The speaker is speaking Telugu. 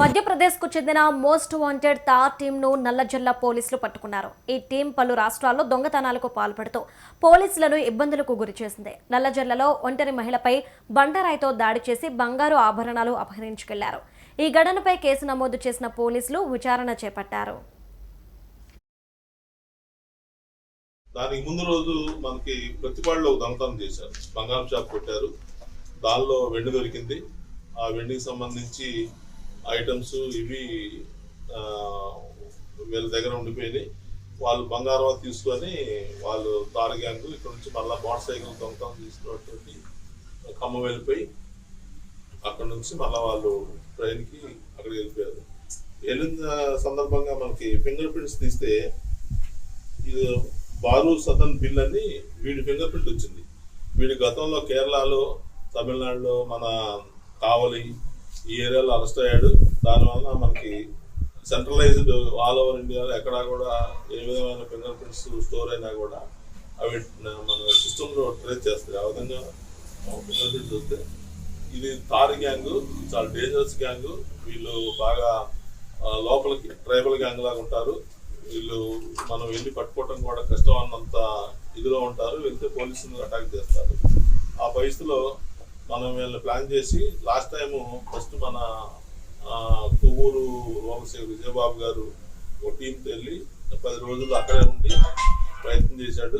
మధ్యప్రదేశ్కు చెందిన మోస్ట్ వాంటెడ్ తార్ టీమ్ను నల్లజల్ల పోలీసులు పట్టుకున్నారు. ఈ టీం పలు రాష్ట్రాల్లో దొంగతనాలకు పాల్పడుతూ పోలీసులను ఇబ్బందులకు గురిచేసింది నల్లజల్లలో ఒంటరి మహిళపై బండరాయితో దాడి చేసి బంగారు ఆభరణాలు అపహరించుకెళ్ళారు. ఈ ఘటనపై కేసు నమోదు చేసిన పోలీసులు విచారణ చేపట్టారు. దానికి ముందు రోజు మనకి ప్రతిపాడులో దొంగతనం చేశారు. బంగారం షాప్ పెట్టారు దానిలో వెండి దొరికింది. ఆ వెండికి సంబంధించి ఐటమ్స్ ఇవి వీళ్ళ దగ్గర ఉండిపోయినాయి. వాళ్ళు బంగారం తీసుకొని వాళ్ళు తార గ్యాంగ్ ఇక్కడ నుంచి మళ్ళీ మోటార్ సైకిల్ దొంగతనం తీసుకున్నటువంటి కమ్మ వెళ్ళిపోయి అక్కడ నుంచి మళ్ళీ వాళ్ళు ట్రైన్కి అక్కడికి వెళ్ళిపోయారు. వెళ్ళిన సందర్భంగా మనకి ఫింగర్ ప్రింట్స్ తీస్తే ఇది బారు సదన్ బిల్ అని వీడి ఫింగర్ ప్రింట్ వచ్చింది. వీడి గతంలో కేరళలో తమిళనాడులో మన కావలి ఈ ఏరియాలో అరెస్ట్ అయ్యాడు. దానివల్ల మనకి సెంట్రలైజ్డ్ ఆల్ ఓవర్ ఇండియాలో ఎక్కడా కూడా ఏ విధమైన ఫింగర్ ప్రింట్స్ స్టోర్ అయినా కూడా అవి మన సిస్టంలో ట్రేస్ చేస్తాయి. ఆ విధంగా ఫింగర్ ప్రింట్స్ వస్తే ఇది తార్ గ్యాంగ్ చాలా డేంజరస్ గ్యాంగ్ వీళ్ళు బాగా లోపలికి ట్రైబల్ గ్యాంగ్ లాగా ఉంటారు. వీళ్ళు మనం వెళ్ళి పట్టుకోవటం కూడా కష్టం అన్నంత ఇదిలో ఉంటారు. వెళ్తే పోలీసులు అటాక్ చేస్తారు. ఆ పరిస్థితిలో మనం వీళ్ళని ప్లాన్ చేసి లాస్ట్ టైం ఫస్ట్ మన కొవ్వూరు లోకసేవ విజయబాబు గారు ఒక టీంతో వెళ్ళి పది రోజులు అక్కడే ఉండి ప్రయత్నం చేశాడు.